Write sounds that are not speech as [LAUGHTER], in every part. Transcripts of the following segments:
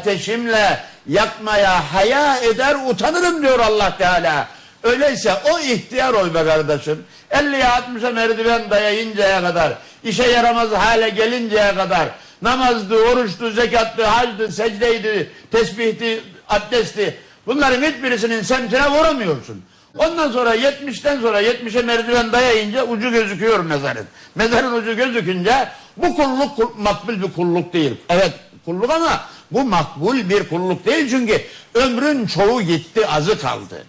ateşimle yakmaya haya eder utanırım diyor Allah Teala. Öyleyse o ihtiyar ol be kardeşim. 50'ye 60'a merdiven dayayıncaya kadar, işe yaramaz hale gelinceye kadar, namazdı, oruçtu, zekattı, hacdı, secdeydi, tesbihti, abdestti. Bunların hiçbirisinin semtine vuramıyorsun. Ondan sonra 70'ten sonra 70'e merdiven dayayınca ucu gözüküyor mezarın. Mezarın ucu gözükünce bu kulluk kul- makbul bir kulluk değil. Evet kulluk ama bu makbul bir kulluk değil çünkü ömrün çoğu gitti azı kaldı.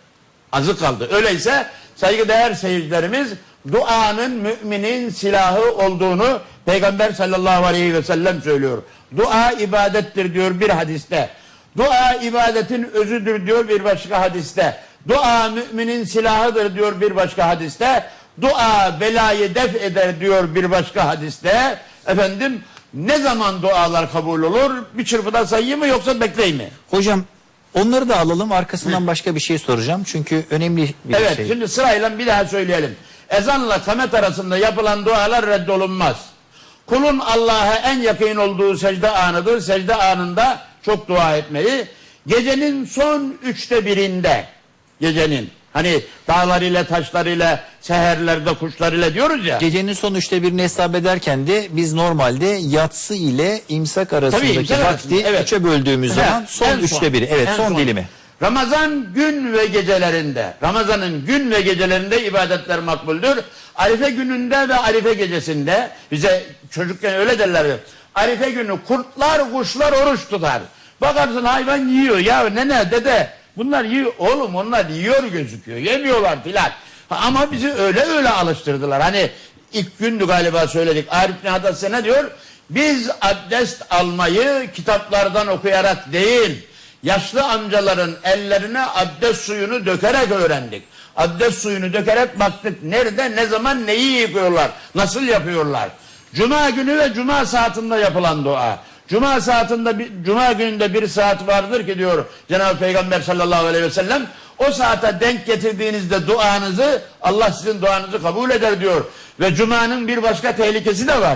Azı kaldı. Öyleyse saygıdeğer seyircilerimiz duanın müminin silahı olduğunu Peygamber sallallahu aleyhi ve sellem söylüyor. Dua ibadettir diyor bir hadiste. Dua ibadetin özüdür diyor bir başka hadiste. Dua müminin silahıdır diyor bir başka hadiste. Dua belayı def eder diyor bir başka hadiste. Efendim ne zaman dualar kabul olur? Bir çırpıda sayayım mı yoksa bekleyeyim mi? Hocam onları da alalım arkasından başka bir şey soracağım. Çünkü önemli bir Evet şey. şimdi sırayla bir daha söyleyelim. Ezanla kamet arasında yapılan dualar reddolunmaz. Kulun Allah'a en yakın olduğu secde anıdır. Secde anında çok dua etmeyi. Gecenin son üçte birinde gecenin hani dağlarıyla taşlarıyla seherlerde kuşlarıyla diyoruz ya. Gecenin son üçte birini hesap ederken de biz normalde yatsı ile imsak arasındaki imsak vakti arasında, evet. üçe böldüğümüz zaman Ha, son en üçte biri. Evet en son, dilimi. Ramazan gün ve gecelerinde, Ramazan'ın gün ve gecelerinde ibadetler makbuldür. Arife gününde ve Arife gecesinde, bize çocukken öyle derler. Arife günü kurtlar, kuşlar oruç tutar. Bakarsın hayvan yiyor. Ya nene, dede bunlar yiyor. Oğlum onlar yiyor gözüküyor. Yemiyorlar filan. Ama bizi öyle öyle alıştırdılar. Hani ilk gündü galiba söyledik. Arif Nihat ne diyor? Biz abdest almayı kitaplardan okuyarak değil, yaşlı amcaların ellerine abdest suyunu dökerek öğrendik. Abdest suyunu dökerek baktık nerede, ne zaman, neyi yıkıyorlar, nasıl yapıyorlar. Cuma günü ve cuma saatinde yapılan dua. Cuma saatinde, bir- cuma gününde bir saat vardır ki diyor Cenab-ı Peygamber sallallahu aleyhi ve sellem. O saate denk getirdiğinizde duanızı, Allah sizin duanızı kabul eder diyor. Ve cumanın bir başka tehlikesi de var.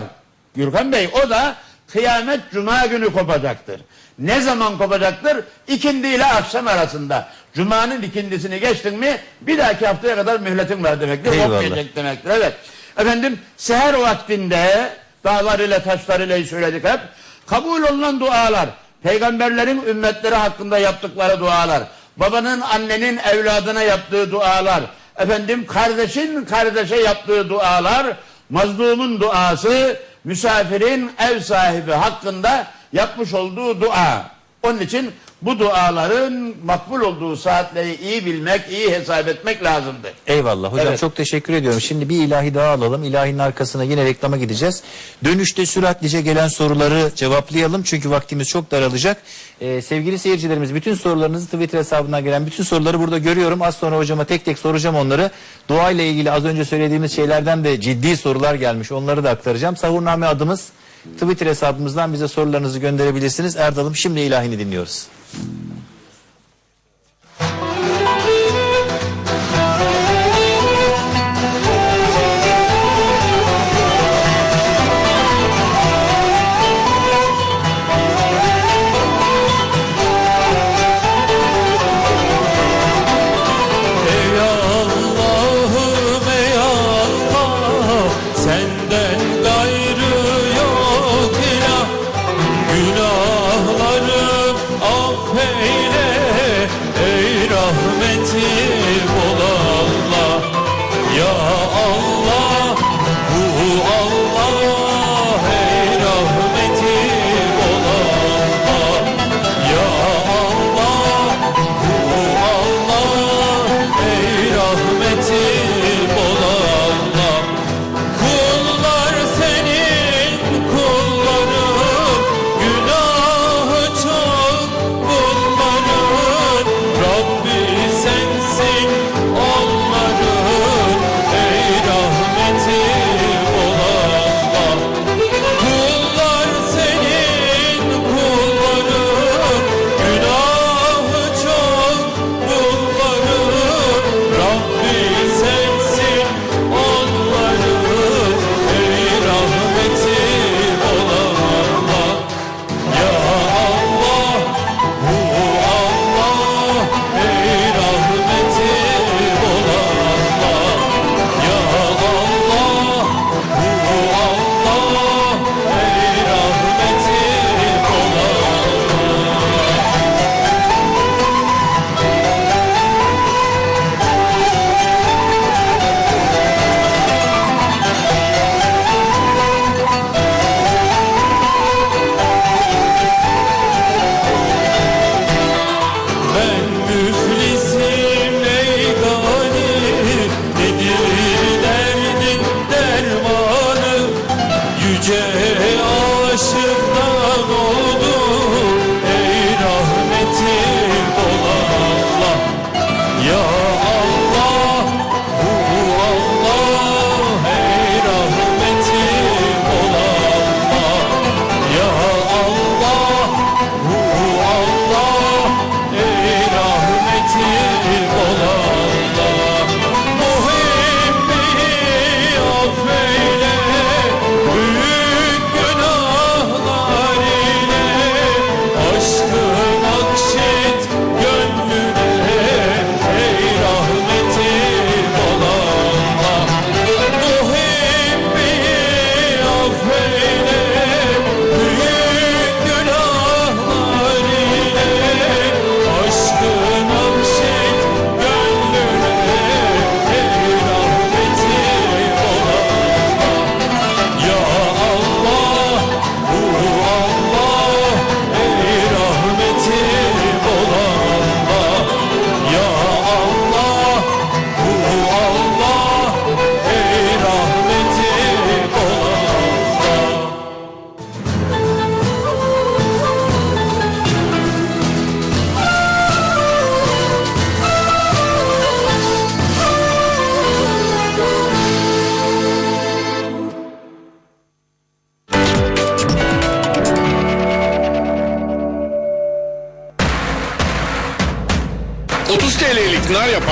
Gürkan Bey o da kıyamet cuma günü kopacaktır. Ne zaman kopacaktır? İkindi ile akşam arasında. Cumanın ikindisini geçtin mi bir dahaki haftaya kadar mühletin var demektir. Kopmayacak demektir. Evet. Efendim seher vaktinde dağlarıyla taşlarıyla söyledik hep. Kabul olunan dualar. Peygamberlerin ümmetleri hakkında yaptıkları dualar. Babanın annenin evladına yaptığı dualar. Efendim kardeşin kardeşe yaptığı dualar. Mazlumun duası. Misafirin ev sahibi hakkında yapmış olduğu dua. Onun için bu duaların makbul olduğu saatleri iyi bilmek, iyi hesap etmek lazımdır. Eyvallah hocam Evet. çok teşekkür ediyorum. Şimdi bir ilahi daha alalım. İlahinin arkasına yine reklama gideceğiz. Dönüşte süratlice gelen soruları cevaplayalım. Çünkü vaktimiz çok daralacak. Ee, sevgili seyircilerimiz bütün sorularınızı Twitter hesabından gelen bütün soruları burada görüyorum. Az sonra hocama tek tek soracağım onları. İle ilgili az önce söylediğimiz şeylerden de ciddi sorular gelmiş. Onları da aktaracağım. Sahurname adımız Twitter hesabımızdan bize sorularınızı gönderebilirsiniz. Erdal'ım şimdi ilahini dinliyoruz. Thank you.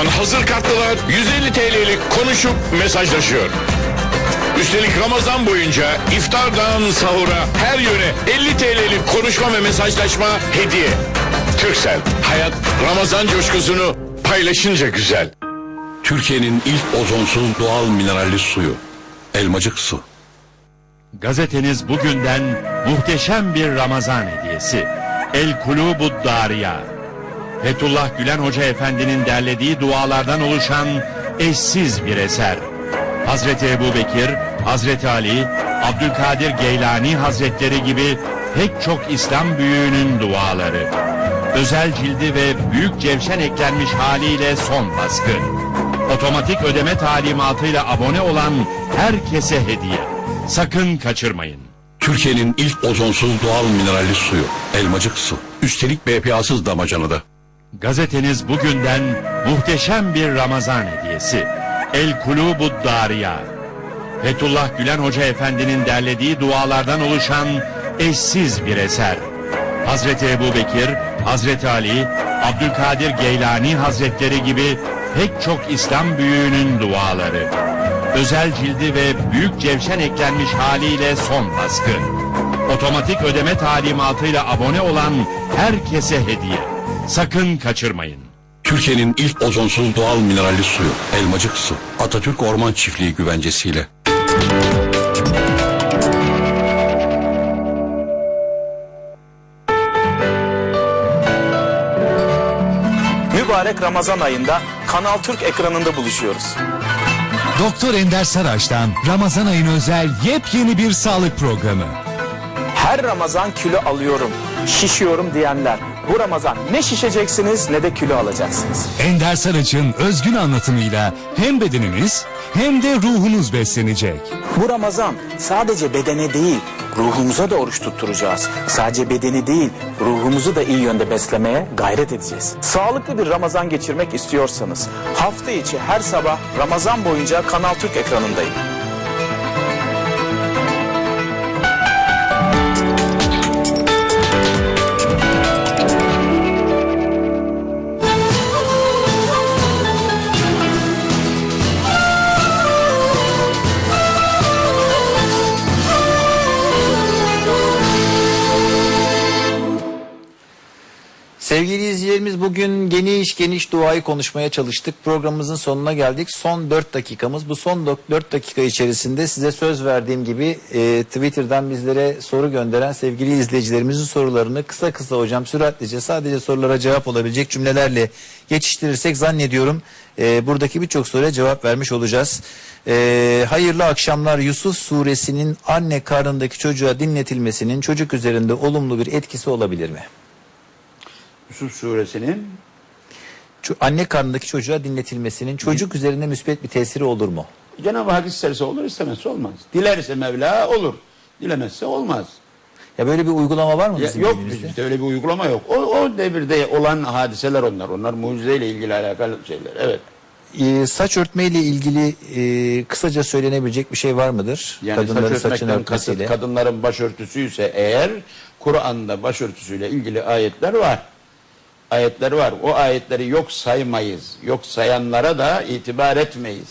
Yapan hazır kartlılar 150 TL'lik konuşup mesajlaşıyor. Üstelik Ramazan boyunca iftardan sahura her yöne 50 TL'lik konuşma ve mesajlaşma hediye. Türksel, hayat Ramazan coşkusunu paylaşınca güzel. Türkiye'nin ilk ozonsuz doğal mineralli suyu. Elmacık su. Gazeteniz bugünden muhteşem bir Ramazan hediyesi. El Kulubu Dariya. Fethullah Gülen Hoca Efendi'nin derlediği dualardan oluşan eşsiz bir eser. Hazreti Ebu Bekir, Hazreti Ali, Abdülkadir Geylani Hazretleri gibi pek çok İslam büyüğünün duaları. Özel cildi ve büyük cevşen eklenmiş haliyle son baskı. Otomatik ödeme talimatıyla abone olan herkese hediye. Sakın kaçırmayın. Türkiye'nin ilk ozonsuz doğal mineralli suyu. Elmacık su. Üstelik BPA'sız damacanada. Gazeteniz bugünden muhteşem bir Ramazan hediyesi. El Kulubu Dariya. Fethullah Gülen Hoca Efendi'nin derlediği dualardan oluşan eşsiz bir eser. Hazreti Ebu Bekir, Hazreti Ali, Abdülkadir Geylani Hazretleri gibi pek çok İslam büyüğünün duaları. Özel cildi ve büyük cevşen eklenmiş haliyle son baskı. Otomatik ödeme talimatıyla abone olan herkese hediye. Sakın kaçırmayın. Türkiye'nin ilk ozonsuz doğal mineralli suyu. Elmacık su. Atatürk Orman Çiftliği güvencesiyle. Mübarek Ramazan ayında Kanal Türk ekranında buluşuyoruz. Doktor Ender Saraç'tan Ramazan ayına özel yepyeni bir sağlık programı. Her Ramazan kilo alıyorum, şişiyorum diyenler. Bu Ramazan ne şişeceksiniz ne de kilo alacaksınız. Ender Saraç'ın özgün anlatımıyla hem bedeniniz hem de ruhunuz beslenecek. Bu Ramazan sadece bedene değil, ruhumuza da oruç tutturacağız. Sadece bedeni değil, ruhumuzu da iyi yönde beslemeye gayret edeceğiz. Sağlıklı bir Ramazan geçirmek istiyorsanız hafta içi her sabah Ramazan boyunca Kanal Türk ekranındayım. Sevgili izleyicilerimiz bugün geniş geniş duayı konuşmaya çalıştık. Programımızın sonuna geldik. Son 4 dakikamız. Bu son 4 dakika içerisinde size söz verdiğim gibi e, Twitter'dan bizlere soru gönderen sevgili izleyicilerimizin sorularını kısa kısa hocam süratlice sadece sorulara cevap olabilecek cümlelerle geçiştirirsek zannediyorum e, buradaki birçok soruya cevap vermiş olacağız. E, hayırlı akşamlar Yusuf suresinin anne karnındaki çocuğa dinletilmesinin çocuk üzerinde olumlu bir etkisi olabilir mi? Yusuf suresinin anne karnındaki çocuğa dinletilmesinin çocuk üzerinde müspet bir tesiri olur mu? Cenab-ı Hak isterse olur istemezse olmaz. Dilerse Mevla olur. Dilemezse olmaz. Ya böyle bir uygulama var mı Ya, yok dinimizde? bizde öyle bir uygulama yok. O, o devirde olan hadiseler onlar. Onlar mucizeyle ilgili alakalı şeyler. Evet. Ee, saç örtmeyle ilgili e, kısaca söylenebilecek bir şey var mıdır? Yani Kadınların saç saçını örtmekten kasıt örtmesiyle. kadınların başörtüsü ise eğer Kur'an'da başörtüsüyle ilgili ayetler var. Ayetler var. O ayetleri yok saymayız. Yok sayanlara da itibar etmeyiz.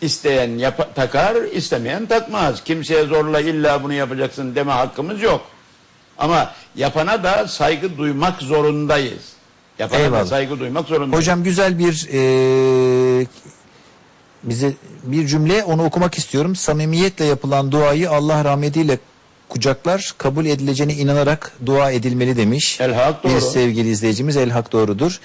İsteyen yapa- takar, istemeyen takmaz. Kimseye zorla illa bunu yapacaksın deme hakkımız yok. Ama yapana da saygı duymak zorundayız. Yapana Eyvallah. da saygı duymak zorundayız. Hocam güzel bir e, bize bir cümle onu okumak istiyorum. Samimiyetle yapılan duayı Allah rahmetiyle kucaklar kabul edileceğine inanarak dua edilmeli demiş. El hak Bir doğru. sevgili izleyicimiz El Hak doğrudur.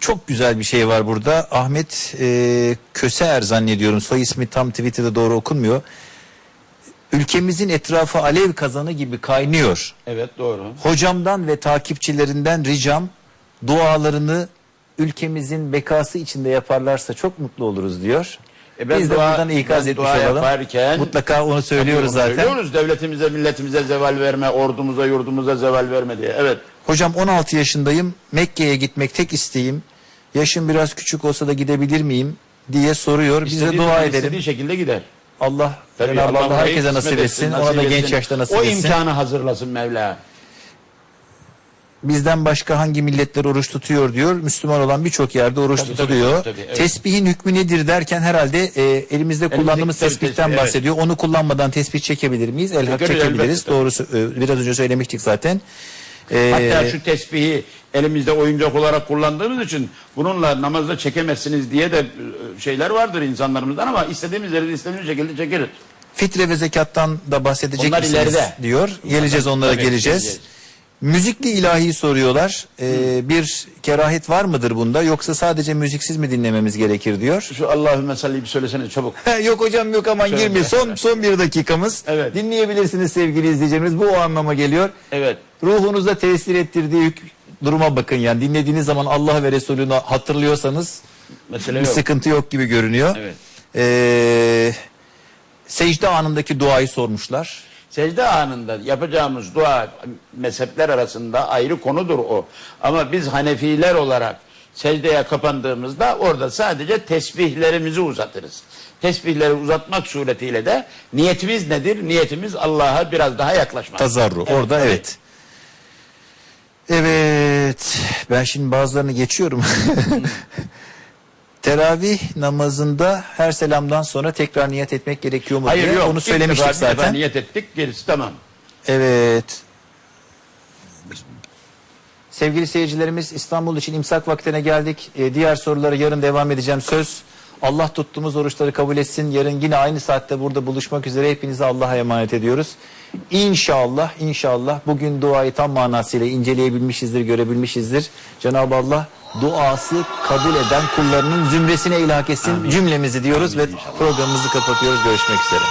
Çok güzel bir şey var burada. Ahmet e, Köseer zannediyorum. Soy ismi tam Twitter'da doğru okunmuyor. Ülkemizin etrafı alev kazanı gibi kaynıyor. Evet doğru. Hocamdan ve takipçilerinden ricam dualarını ülkemizin bekası içinde yaparlarsa çok mutlu oluruz diyor. E ben Biz de dua- buradan ikaz ben etmiş dua olalım. yaparken- Mutlaka onu söylüyoruz zaten. Söylüyoruz devletimize, milletimize zeval verme, ordumuza, yurdumuza zeval verme diye. Evet. Hocam 16 yaşındayım. Mekke'ye gitmek tek isteğim. Yaşım biraz küçük olsa da gidebilir miyim diye soruyor. Biz de İstediği dua zaman edelim. istediği şekilde gider. Allah Tabii Cenab-ı Allah orayı herkese nasip etsin. Ona da genç yaşta nasip o etsin. imkanı hazırlasın Mevla. Bizden başka hangi milletler oruç tutuyor diyor. Müslüman olan birçok yerde oruç Tabii, tabii, tutuluyor. tabii, evet. Tesbihin hükmü nedir derken herhalde e, elimizde kullandığımız tabii, tespihten tesbih, evet. bahsediyor. Onu kullanmadan tespih çekebilir miyiz? Elhak Çekeriz, çekebiliriz. tabii. Doğrusu e, biraz önce söylemiştik zaten. E, Hatta şu tesbihi elimizde oyuncak olarak kullandığımız için bununla namazda çekemezsiniz diye de e, şeyler vardır insanlarımızdan ama istediğimiz yerde istediğimiz şekilde çekeriz. Fitre ve zekattan da bahsedecek Onlar misiniz ileride. diyor. Geleceğiz onlara Tabii, geleceğiz. geleceğiz. Müzikli ilahi soruyorlar. Ee, bir kerahet var mıdır bunda yoksa sadece müziksiz mi dinlememiz gerekir diyor. Şu Allahümme salli bir söylesene çabuk. [LAUGHS] yok hocam yok aman Şöyle. girme. Son son bir dakikamız. Evet. Dinleyebilirsiniz sevgili izleyicilerimiz. Bu o anlama geliyor. Evet. Ruhunuza tesir ettirdiği duruma bakın yani dinlediğiniz zaman Allah ve Resulü'nü hatırlıyorsanız Mesele bir yok. sıkıntı yok gibi görünüyor. Evet. Ee, secde anındaki duayı sormuşlar. Secde anında yapacağımız dua mezhepler arasında ayrı konudur o. Ama biz Hanefiler olarak secdeye kapandığımızda orada sadece tesbihlerimizi uzatırız. Tesbihleri uzatmak suretiyle de niyetimiz nedir? Niyetimiz Allah'a biraz daha yaklaşmak. Tazarru. Evet, Orada tabii. evet. Evet. Ben şimdi bazılarını geçiyorum. [LAUGHS] Teravih namazında her selamdan sonra tekrar niyet etmek gerekiyor mu Hayır diye yok. onu İlk söylemiştik defa bir defa zaten. niyet ettik gerisi tamam. Evet. Sevgili seyircilerimiz İstanbul için imsak vaktine geldik. Ee, diğer sorulara yarın devam edeceğim. Söz Allah tuttuğumuz oruçları kabul etsin. Yarın yine aynı saatte burada buluşmak üzere hepinizi Allah'a emanet ediyoruz. İnşallah inşallah bugün duayı tam manasıyla inceleyebilmişizdir, görebilmişizdir. Cenab-ı Allah duası kabul eden kullarının zümresine ilhak etsin cümlemizi diyoruz ve programımızı kapatıyoruz. Görüşmek üzere.